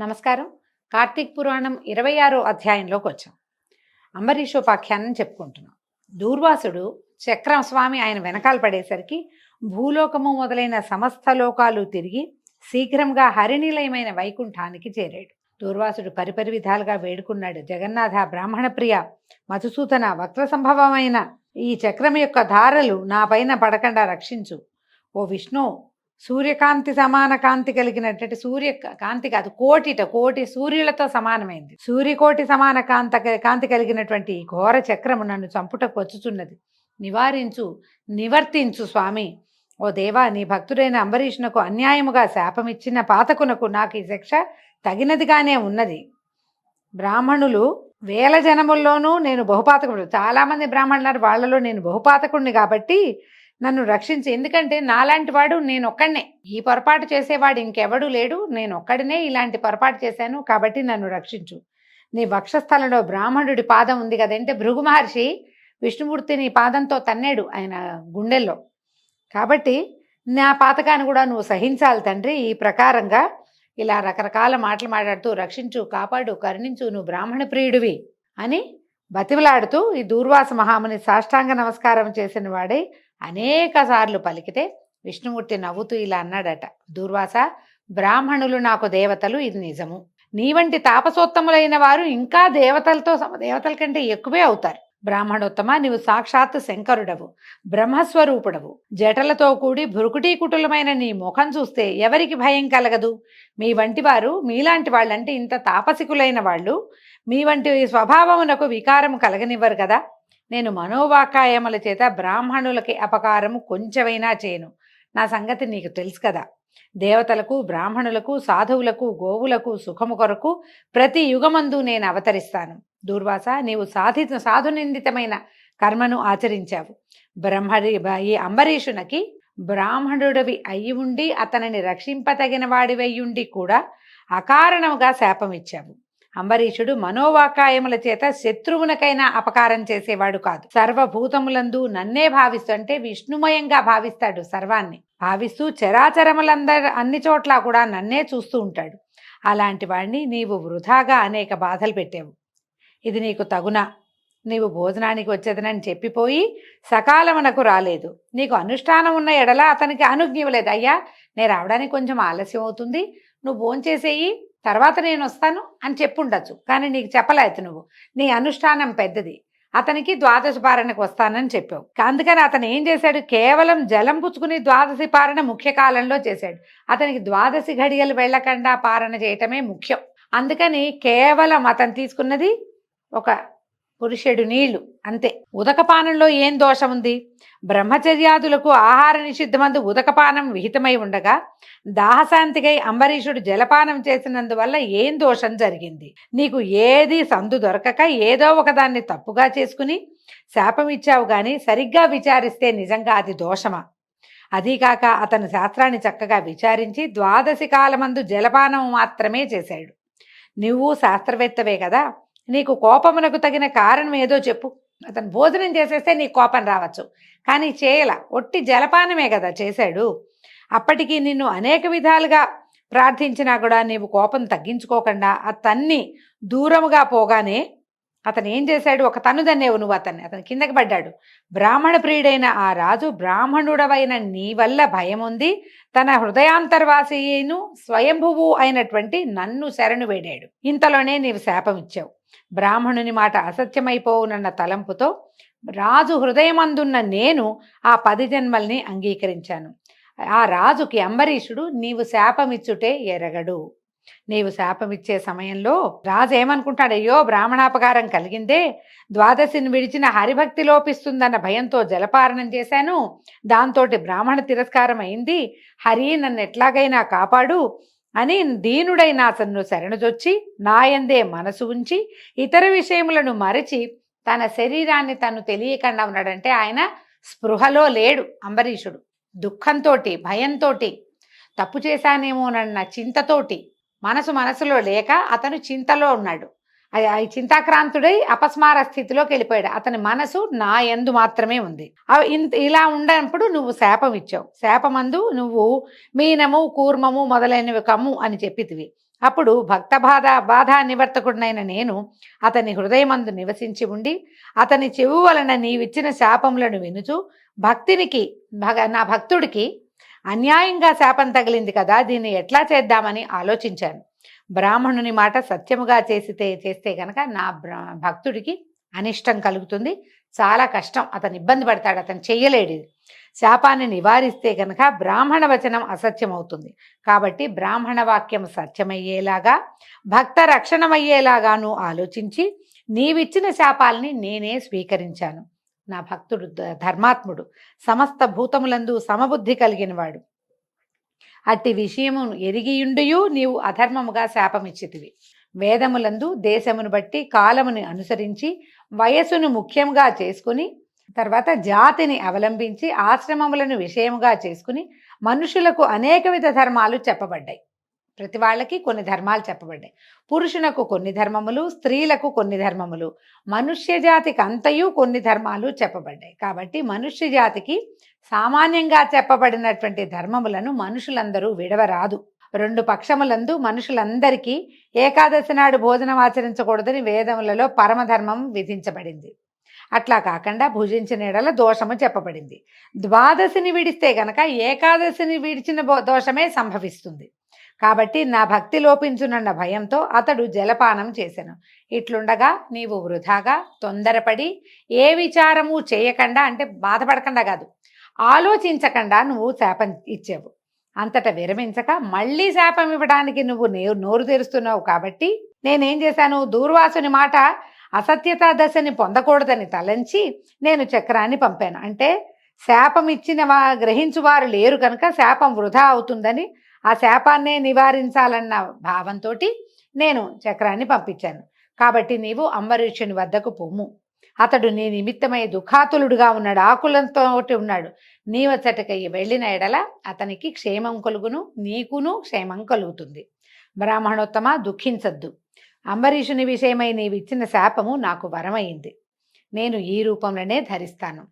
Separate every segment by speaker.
Speaker 1: నమస్కారం. కార్తీక్ పురాణం ఇరవై ఆరో అధ్యాయంలోకి వచ్చాం అంబరీషోపాఖ్యానం చెప్పుకుంటున్నాం. దూర్వాసుడు చక్రం స్వామి ఆయన వెనకాల పడేసరికి భూలోకము మొదలైన సమస్త లోకాలు తిరిగి శీఘ్రంగా హరినిలయమైన వైకుంఠానికి చేరాడు. దూర్వాసుడు పరిపరి విధాలుగా వేడుకున్నాడు. జగన్నాథ బ్రాహ్మణ ప్రియ మధుసూదన వక్ర సంభవమైన ఈ చక్రం యొక్క ధారలు నా పైన పడకుండా రక్షించు. ఓ విష్ణు సూర్యకాంతి సమాన కాంతి కలిగినటువంటి సూర్య కాంతి కాదు కోటిట కోటి సూర్యులతో సమానమైంది. సూర్యకోటి సమాన కాంత కాంతి కలిగినటువంటి ఘోర చక్రము నన్ను చంపుటకు వచ్చుచున్నది నివారించు నివర్తించు స్వామి. ఓ దేవా నీ భక్తుడైన అంబరీషునకు అన్యాయముగా శాపమిచ్చిన పాతకునకు నాకు ఈ శిక్ష తగినదిగానే ఉన్నది. బ్రాహ్మణులు వేల జనముల్లోనూ నేను బహుపాతకుడు. చాలామంది బ్రాహ్మణులు వాళ్ళలో నేను బహుపాతకుడిని కాబట్టి నన్ను రక్షించి. ఎందుకంటే నాలాంటి వాడు నేను ఒక్కడనే. ఈ పొరపాటు చేసేవాడు ఇంకెవడూ లేడు. నేను ఒక్కడినే ఇలాంటి పొరపాటు చేశాను కాబట్టి నన్ను రక్షించు. నీ వక్షస్థలంలో బ్రాహ్మణుడి పాదం ఉంది కదంటే భృగు మహర్షి విష్ణుమూర్తిని పాదంతో తన్నేడు ఆయన గుండెల్లో. కాబట్టి నా పాతకాన్ని కూడా నువ్వు సహించాలి తండ్రి. ఈ ప్రకారంగా ఇలా రకరకాల మాటలు మాట్లాడుతూ రక్షించు కాపాడు కరుణించు నువ్వు బ్రాహ్మణ ప్రియుడివి అని బతివలాడుతూ ఈ దూర్వాస మహాముని సాష్టాంగ నమస్కారం చేసిన వాడై అనేక సార్లు పలికితే విష్ణుమూర్తి నవ్వుతూ ఇలా అన్నాడట. దూర్వాస బ్రాహ్మణులు నాకు దేవతలు ఇది నిజము. నీ వంటి తాపసోత్తములైన వారు ఇంకా దేవతలతో దేవతల కంటే ఎక్కువే అవుతారు. బ్రాహ్మణోత్తమ నీవు సాక్షాత్ శంకరుడవు బ్రహ్మస్వరూపుడవు. జటలతో కూడి భృకుటీకుటులమైన నీ ముఖం చూస్తే ఎవరికి భయం కలగదు? మీ వంటి వారు మీలాంటి వాళ్ళంటే ఇంత తాపసికులైన వాళ్ళు మీ వంటి స్వభావమునకు వికారం కలగనివ్వరు కదా? నేను మనోవాకాయముల చేత బ్రాహ్మణులకి అపకారము కొంచెమైనా చేయను నా సంగతి నీకు తెలుసు కదా. దేవతలకు బ్రాహ్మణులకు సాధువులకు గోవులకు సుఖము కొరకు ప్రతి యుగమందు నేను అవతరిస్తాను. దూర్వాస నీవు సాధి సాధునిందితమైన కర్మను ఆచరించావు. బ్రహ్మరి ఈ అంబరీషునకి బ్రాహ్మణుడివి అయి ఉండి అతనిని రక్షింపతగిన వాడివయ్యుండి కూడా అకారణముగా శాపమిచ్చావు. అంబరీషుడు మనోవాకాయముల చేత శత్రువునకైనా అపకారం చేసేవాడు కాదు. సర్వభూతములందు నన్నే భావిస్తూ అంటే విష్ణుమయంగా భావిస్తాడు సర్వాన్ని. భావిస్తూ చరాచరములందరు అన్ని చోట్ల కూడా నన్నే చూస్తూ ఉంటాడు. అలాంటి వాడిని నీవు వృధాగా అనేక బాధలు పెట్టావు. ఇది నీకు తగునా. నీవు భోజనానికి వచ్చేదనని చెప్పిపోయి సకాలమునకు రాలేదు. నీకు అనుష్ఠానం ఉన్న ఎడల అతనికి అనుజ్ఞివ్వలేదు అయ్యా నేను రావడానికి కొంచెం ఆలస్యం అవుతుంది నువ్వు భోంచేసేయి. తర్వాత నేను వస్తాను అని చెప్పుండొచ్చు. కానీ నీకు చెప్పలేదు నువ్వు. నీ అనుష్ఠానం పెద్దది. అతనికి ద్వాదశ పారణకు వస్తానని చెప్పావు. అందుకని అతను ఏం చేశాడు? కేవలం జలం పుచ్చుకుని ద్వాదశి పారణ ముఖ్య కాలంలో చేశాడు. అతనికి ద్వాదశి ఘడియలు వెళ్ళకుండా పారణ చేయటమే ముఖ్యం. అందుకని కేవలం అతను తీసుకున్నది ఒక పురుషుడు నీళ్ళు అంతే. ఉదకపానంలో ఏం దోషం ఉంది బ్రహ్మచర్యాదులకు ఆహార నిషిద్ధమందు ఉదకపానం విహితమై ఉండగా దాహశాంతికై అంబరీషుడు జలపానం చేసినందువల్ల ఏం దోషం జరిగింది? నీకు ఏది సందు దొరకక ఏదో ఒకదాన్ని తప్పుగా చేసుకుని శాపం ఇచ్చావు గాని సరిగ్గా విచారిస్తే నిజంగా అది దోషమా? అదీకాక అతను శాస్త్రాన్ని చక్కగా విచారించి ద్వాదశి కాలమందు జలపానం మాత్రమే చేశాడు. నువ్వు శాస్త్రవేత్తవే కదా నీకు కోపమునకు తగిన కారణం ఏదో చెప్పు. అతను భోజనం చేసేస్తే నీకు కోపం రావచ్చు. కానీ చేయల. ఒట్టి జలపానమే కదా చేశాడు. అప్పటికి నిన్ను అనేక విధాలుగా ప్రార్థించినా కూడా నీవు కోపం తగ్గించుకోకుండా అతన్ని దూరముగా పోగానే అతను ఏం చేశాడు? ఒక తనుదన్నేవు నువ్వు అతన్ని. అతను కిందకి పడ్డాడు. బ్రాహ్మణ ప్రియుడైన ఆ రాజు బ్రాహ్మణుడవైన నీ వల్ల భయం ఉంది తన హృదయాంతర్వాసిను స్వయంభువు అయినటువంటి నన్ను శరణు వేడాడు. ఇంతలోనే నీవు శాపం ఇచ్చావు బ్రాహ్మణుని మాట అసత్యమైపోవునన్న తలంపుతో రాజు హృదయమందున్న నేను ఆ పది జన్మల్ని అంగీకరించాను. ఆ రాజుకి అంబరీషుడు నీవు శాపమిచ్చుటే ఎరగడు. నీవు శాపమిచ్చే సమయంలో రాజు ఏమనుకుంటాడు? అయ్యో బ్రాహ్మణాపకారం కలిగిందే. ద్వాదశిని విడిచిన హరిభక్తి లోపిస్తుందన్న భయంతో జలపారణం చేశాను. దాంతోటి బ్రాహ్మణ తిరస్కారం అయింది హరి నన్ను ఎట్లాగైనా కాపాడు. అని దీనుడైన అతన్ను శరణుజొచ్చి నాయందే మనసు ఉంచి ఇతర విషయములను మరచి తన శరీరాన్ని తను తెలియకుండా ఉన్నాడంటే ఆయన స్పృహలో లేడు అంబరీషుడు. దుఃఖంతో భయంతో తప్పు చేశానేమోనన్న చింతతోటి మనసు మనసులో లేక అతను చింతలో ఉన్నాడు. అది ఆ చింతాక్రాంతుడై అపస్మార స్థితిలోకి వెళ్ళిపోయాడు. అతని మనసు నా ఎందు మాత్రమే ఉంది. అవి ఇంత ఇలా ఉండనప్పుడు నువ్వు శాపం ఇచ్చావు. శాపమందు నువ్వు మీనము కూర్మము మొదలైనవి కమ్ము అని చెప్పితివి. అప్పుడు భక్త బాధ బాధా నివర్తకుడినైన నేను అతని హృదయమందు నివసించి ఉండి అతని చెవు వలన నీవిచ్చిన శాపములను వినుచు భక్తినికి భగ నా భక్తుడికి అన్యాయంగా శాపం తగిలింది కదా దీన్ని ఎట్లా చేద్దామని ఆలోచించాను. బ్రాహ్మణుని మాట సత్యముగా చేసితే చేస్తే గనక నా భక్తుడికి అనిష్టం కలుగుతుంది. చాలా కష్టం. అతను ఇబ్బంది పడతాడు. అతను చెయ్యలేడు శాపాన్ని నివారిస్తే గనక బ్రాహ్మణ వచనం అసత్యమవుతుంది. కాబట్టి బ్రాహ్మణ వాక్యం సత్యమయ్యేలాగా భక్త రక్షణమయ్యేలాగాను ఆలోచించి నీవిచ్చిన శాపాల్ని నేనే స్వీకరించాను. నా భక్తుడు ధర్మాత్ముడు. సమస్త భూతములందు సమబుద్ధి కలిగినవాడు. అట్టి విషయము ఎరిగియుండియు నీవు అధర్మముగా శాపమిచ్చితివి. వేదములందు దేశమును బట్టి కాలమును అనుసరించి వయస్సును ముఖ్యంగా చేసుకుని తర్వాత జాతిని అవలంబించి ఆశ్రమములను విషయముగా చేసుకుని మనుషులకు అనేక విధ ధర్మాలు చెప్పబడ్డాయి. ప్రతి వాళ్ళకి కొన్ని ధర్మాలు చెప్పబడ్డాయి. పురుషునకు కొన్ని ధర్మములు స్త్రీలకు కొన్ని ధర్మములు. మనుష్య జాతికి అంతయు కొన్ని ధర్మాలు చెప్పబడ్డాయి. కాబట్టి మనుష్య జాతికి సామాన్యంగా చెప్పబడినటువంటి ధర్మములను మనుషులందరూ విడవరాదు. రెండు పక్షములందు మనుషులందరికీ ఏకాదశి నాడు భోజనం ఆచరించకూడదని వేదములలో పరమధర్మం విధించబడింది. అట్లా కాకుండా భుజించిన ఎడల దోషము చెప్పబడింది. ద్వాదశిని విడిస్తే గనక ఏకాదశిని విడిచిన దోషమే సంభవిస్తుంది. కాబట్టి నా భక్తి లోపించునన్న భయంతో అతడు జలపానం చేశాను ఇట్లుండగా నీవు వృధాగా తొందరపడి ఏ విచారము చేయకుండా అంటే బాధపడకుండా కాదు ఆలోచించకుండా నువ్వు శాపం ఇచ్చావు. అంతటా విరమించక మళ్ళీ శాపం ఇవ్వడానికి నువ్వు నే- నోరు తెరుస్తున్నావు కాబట్టి నేనేం చేశాను? దూర్వాసుని మాట అసత్యత దశని పొందకూడదని తలంచి నేను చక్రాన్ని పంపాను. అంటే శాపం ఇచ్చిన వా గ్రహించు వారు లేరు కనుక శాపం వృధా అవుతుందని ఆ శాపాన్నే నివారించాలన్న భావంతో నేను చక్రాన్ని పంపించాను. కాబట్టి నీవు అంబరీషుని వద్దకు పొమ్ము అతడు నీ నిమిత్తమై దుఃఖాతులుడుగా ఉన్నాడు. ఆకులంతో ఉన్నాడు. నీవచ్చటకి వెళ్ళిన ఎడల అతనికి క్షేమం కలుగును నీకును క్షేమం కలుగుతుంది. బ్రాహ్మణోత్తమ దుఃఖించద్దు. అంబరీషుని విషయమై నీవిచ్చిన శాపము నాకు వరమైంది. నేను ఈ రూపంలోనే ధరిస్తాను.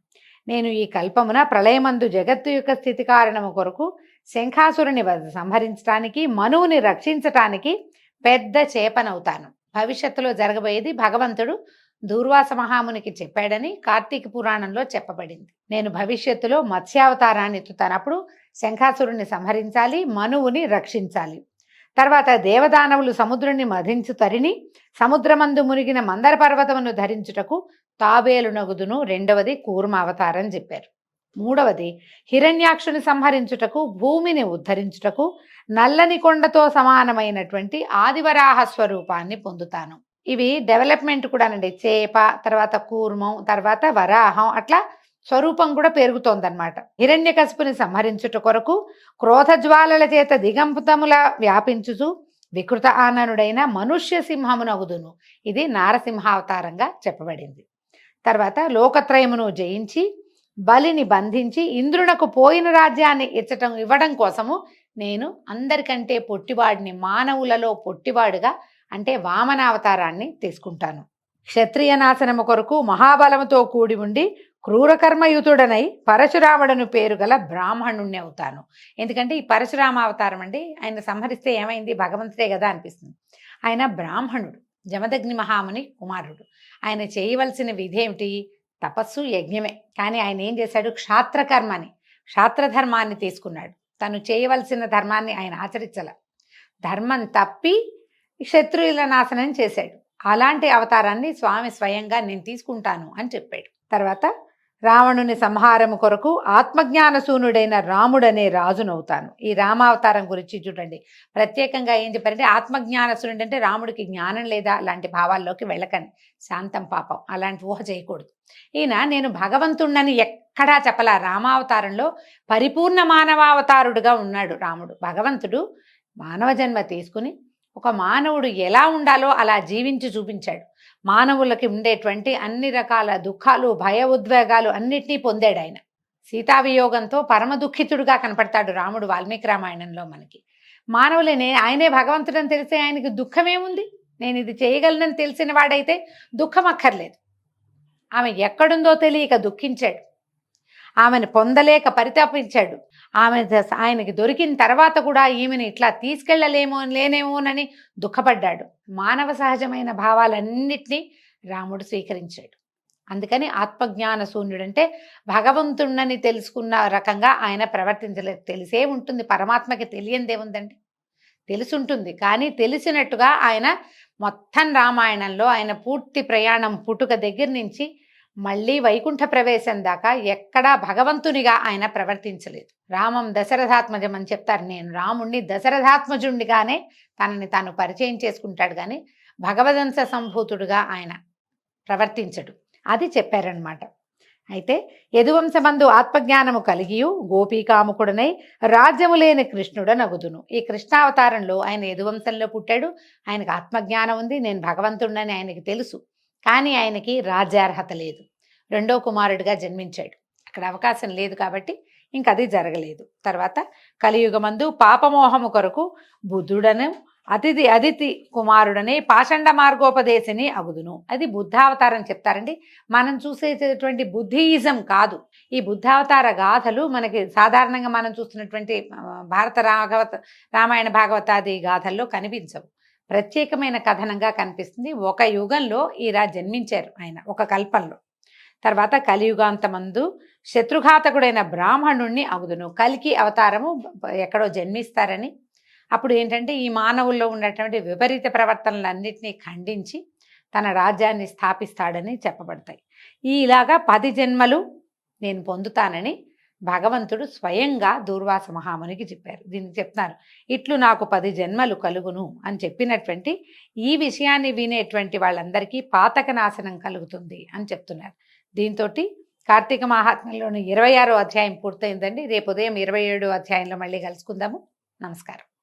Speaker 1: నేను ఈ కల్పమున ప్రళయమందు జగత్తు యొక్క స్థితి కారణము కొరకు శంఖాసురుని సంహరించడానికి సంహరించటానికి మనువుని రక్షించటానికి పెద్ద చేపనవుతాను. భవిష్యత్తులో జరగబోయేది భగవంతుడు దూర్వాస మహామునికి చెప్పాడని కార్తీక పురాణంలో చెప్పబడింది. నేను భవిష్యత్తులో మత్స్యావతారాన్ని ఎత్తుతానప్పుడు శంఖాసురుణ్ణి సంహరించాలి మనువుని రక్షించాలి. తర్వాత దేవదానవులు సముద్రుణ్ణి మధించు తరిని సముద్రమందు మునిగిన మందర పర్వతమును ధరించుటకు తాబేలు నగుదును రెండవది కూర్మ అవతారం చెప్పారు. మూడవది హిరణ్యాక్షుని సంహరించుటకు భూమిని ఉద్ధరించుటకు నల్లని కొండతో సమానమైనటువంటి ఆదివరాహ స్వరూపాన్ని పొందుతాను. ఇవి డెవలప్మెంట్ కూడానండి. చేప తర్వాత కూర్మం తర్వాత వరాహం అట్లా స్వరూపం కూడా పెరుగుతోందన్నమాట. హిరణ్యకశిపుని సంహరించుట కొరకు క్రోధ జ్వాలల చేత దిగంపుతముల వ్యాపించుచు వికృత ఆననుడైన మనుష్య సింహమునగుదును ఇది నారసింహావతారంగా చెప్పబడింది. తర్వాత లోకత్రయమును జయించి బలిని బంధించి ఇంద్రునకు పోయిన రాజ్యాన్ని ఇచ్చటం ఇవ్వడం కోసము నేను అందరికంటే పొట్టివాడిని మానవులలో పొట్టివాడుగా అంటే వామనావతారాన్ని తీసుకుంటాను. క్షత్రియ నాశనము కొరకు మహాబలముతో కూడి ఉండి క్రూరకర్మయుతుడనై పరశురాముడను పేరు గల బ్రాహ్మణుణ్ణి అవుతాను. ఎందుకంటే ఈ పరశురామ అవతారం అండి ఆయన సంహరిస్తే ఏమైంది? భగవంతుడే కదా అనిపిస్తుంది. ఆయన బ్రాహ్మణుడు జమదగ్ని మహాముని కుమారుడు. ఆయన చేయవలసిన విధేమిటి ఏమిటి? తపస్సు యజ్ఞమే. కానీ ఆయన ఏం చేశాడు? క్షాత్రకర్మని క్షాత్రధర్మాన్ని తీసుకున్నాడు. తను చేయవలసిన ధర్మాన్ని ఆయన ఆచరించాల. ధర్మం తప్పి శత్రువుల నాశనం చేశాడు. అలాంటి అవతారాన్ని స్వామి స్వయంగా నేను తీసుకుంటాను అని చెప్పాడు. తర్వాత రావణుని సంహారము కొరకు ఆత్మజ్ఞానశూన్యుడైన రాముడనే రాజునవుతాను. ఈ రామావతారం గురించి చూడండి. ప్రత్యేకంగా ఏం చెప్పారంటే ఆత్మజ్ఞానశూన్యుడు అంటే రాముడికి జ్ఞానం లేదా అలాంటి భావాల్లోకి వెళ్ళకండి శాంతం పాపం. అలాంటి ఊహ చేయకూడదు. ఈయన నేను భగవంతుణ్ణని ఎక్కడా చెప్పలా. రామావతారంలో పరిపూర్ణ మానవావతారుడుగా ఉన్నాడు రాముడు. భగవంతుడు మానవ జన్మ తీసుకుని ఒక మానవుడు ఎలా ఉండాలో అలా జీవించి చూపించాడు. మానవులకి ఉండేటువంటి అన్ని రకాల దుఃఖాలు భయ ఉద్వేగాలు అన్నిటినీ పొందాడు ఆయన. సీతావియోగంతో పరమ దుఃఖితుడుగా కనపడతాడు రాముడు వాల్మీకి రామాయణంలో మనకి. మానవులనే ఆయనే భగవంతుడని తెలిసే ఆయనకి దుఃఖమేముంది? నేను ఇది చేయగలనని తెలిసిన వాడైతే దుఃఖం అక్కర్లేదు. ఆమె ఎక్కడుందో తెలియక దుఃఖించాడు. ఆమెను పొందలేక పరితాపించాడు. ఆమె ఆయనకి దొరికిన తర్వాత కూడా ఈమెను ఇట్లా తీసుకెళ్ళలేమో లేనేమోనని దుఃఖపడ్డాడు. మానవ సహజమైన భావాలన్నిటినీ రాముడు స్వీకరించాడు. అందుకని ఆత్మజ్ఞాన శూన్యుడంటే భగవంతుణ్ణని తెలుసుకున్న రకంగా ఆయన ప్రవర్తించలేదు తెలిసే ఉంటుంది. పరమాత్మకి తెలియందే ఉందండి తెలుసుంటుంది. కానీ తెలిసినట్టుగా ఆయన మొత్తం రామాయణంలో ఆయన పూర్తి ప్రయాణం పుట్టుక దగ్గర నుంచి మళ్ళీ వైకుంఠ ప్రవేశం దాకా ఎక్కడా భగవంతునిగా ఆయన ప్రవర్తించలేదు. రామం దశరథాత్మజం అని చెప్తారు. నేను రాముణ్ణి దశరథాత్మజుండిగానే తనని తాను పరిచయం చేసుకుంటాడు కానీ భగవదంశ సంభూతుడుగా ఆయన ప్రవర్తించడు. అది చెప్పారనమాట అయితే యదువంశమందు ఆత్మజ్ఞానము కలిగియు గోపీకాముకుడనై రాజ్యము లేని కృష్ణుడ నగుదును ఈ కృష్ణావతారంలో ఆయన యదువంశంలో పుట్టాడు. ఆయనకు ఆత్మజ్ఞానం ఉంది నేను భగవంతుడినని ఆయనకి తెలుసు. కానీ ఆయనకి రాజ్యార్హత లేదు. రెండో కుమారుడిగా జన్మించాడు. అక్కడ అవకాశం లేదు కాబట్టి ఇంక అది జరగలేదు. తర్వాత కలియుగమందు పాపమోహము కొరకు బుద్ధుడను అతిథి అతిథి కుమారుడనే పాషండ మార్గోపదేశిని అగుదును. అది బుద్ధావతారం చెప్తారండి. మనం చూసేటటువంటి బుద్ధియిజం కాదు. ఈ బుద్ధావతార గాథలు మనకి సాధారణంగా మనం చూస్తున్నటువంటి భారత రాఘవత రామాయణ భాగవతాది గాథల్లో కనిపించవు. ప్రత్యేకమైన కథనంగా కనిపిస్తుంది. ఒక యుగంలో ఇలా జన్మించారు ఆయన ఒక కల్పంలో. తర్వాత కలియుగాంతమందు శత్రుఘాతకుడైన బ్రాహ్మణుణ్ణి అగుదును కలికి అవతారము ఎక్కడో జన్మిస్తారని. అప్పుడు ఏంటంటే ఈ మానవుల్లో ఉన్నటువంటి విపరీత ప్రవర్తనలన్నింటినీ ఖండించి తన రాజ్యాన్ని స్థాపిస్తాడని చెప్పబడతాయి. ఈ ఇలాగా పది జన్మలు నేను పొందుతానని భగవంతుడు స్వయంగా దూర్వాస మహామునికి చెప్పారు. దీన్ని చెప్తున్నారు ఇట్లు నాకు పది జన్మలు కలుగును అని చెప్పినటువంటి ఈ విషయాన్ని వినేటువంటి వాళ్ళందరికీ పాతక నాశనం కలుగుతుంది అని చెప్తున్నారు. దీంతో కార్తీక మహాత్మ్యంలోని ఇరవై ఆరో అధ్యాయం పూర్తయిందండి. రేపు ఉదయం ఇరవై ఏడో అధ్యాయంలో మళ్ళీ కలుసుకుందాము. నమస్కారం.